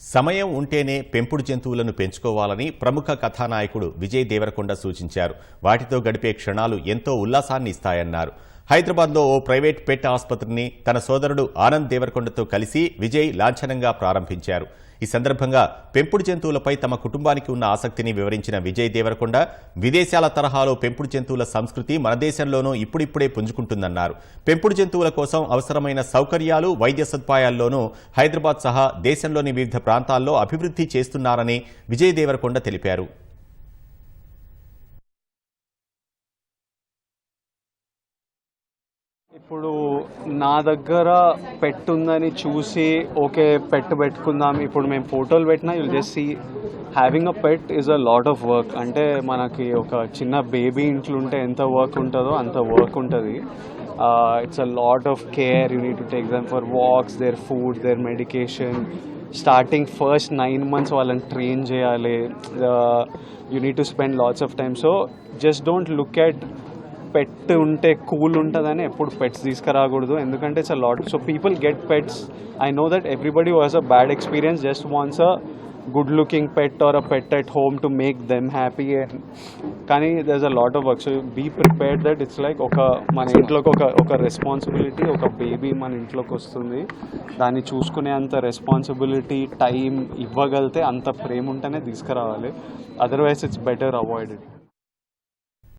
సమయం ఉంటేనే పెంపుడు జంతువులను పెంచుకోవాలని ప్రముఖ కథానాయకుడు విజయ్ దేవరకొండ సూచించారు. వాటితో గడిపే క్షణాలు ఎంతో ఉల్లాసాన్ని ఇస్తాయన్నారు హైదరాబాద్లో ఓ ప్రైవేట్ పెట్ ఆసుపత్రిని తన సోదరుడు ఆనంద్ దేవరకొండతో కలిసి విజయ్ లాంఛనంగా ప్రారంభించారు. ఈ సందర్భంగా పెంపుడు జంతువులపై తమ కుటుంబానికి ఉన్న ఆసక్తిని వివరించిన విజయ్ దేవరకొండ విదేశాల తరహాలో పెంపుడు జంతువుల సంస్కృతి మన దేశంలోనూ ఇప్పుడిప్పుడే పుంజుకుంటుందన్నారు. పెంపుడు జంతువుల కోసం అవసరమైన సౌకర్యాలు వైద్య సదుపాయాల్లోనూ హైదరాబాద్ సహా దేశంలోని వివిధ ప్రాంతాల్లో అభివృద్ధి చేస్తున్నారని విజయ్ దేవరకొండ తెలిపారు. ఇప్పుడు నా దగ్గర పెట్ ఉందని చూసి ఓకే పెట్టు పెట్టుకుందాం ఇప్పుడు మేము ఫోటోలు పెట్టినా you'll just see having a pet is a lot of work అంటే మనకి ఒక చిన్న బేబీ ఇంట్లో ఉంటే ఎంత వర్క్ ఉంటుందో అంత వర్క్ ఉంటుంది. It's a lot of care you need to take them for walks their food their medication starting first nine months వాళ్ళని ట్రైన్ చేయాలి. You need to spend lots of time so just don't look at pet ఉంటే cool ఉంటుందని ఎప్పుడు pets తీసుకురాకూడదు. ఎందుకంటే it's a lot so people get pets I know that everybody was a bad experience just wants a good looking pet or a pet at home to make them happy and కానీ there's a lot of work so be prepared that it's like ఒక మన ఇంట్లోకి ఒక ఒక responsibility ఒక baby మన ఇంట్లోకి వస్తుంది దాన్ని చూసుకునే అంత రెస్పాన్సిబిలిటీ టైం ఇవ్వగలితే అంత ప్రేమ ఉంటేనే తీసుకురావాలి otherwise it's better avoid it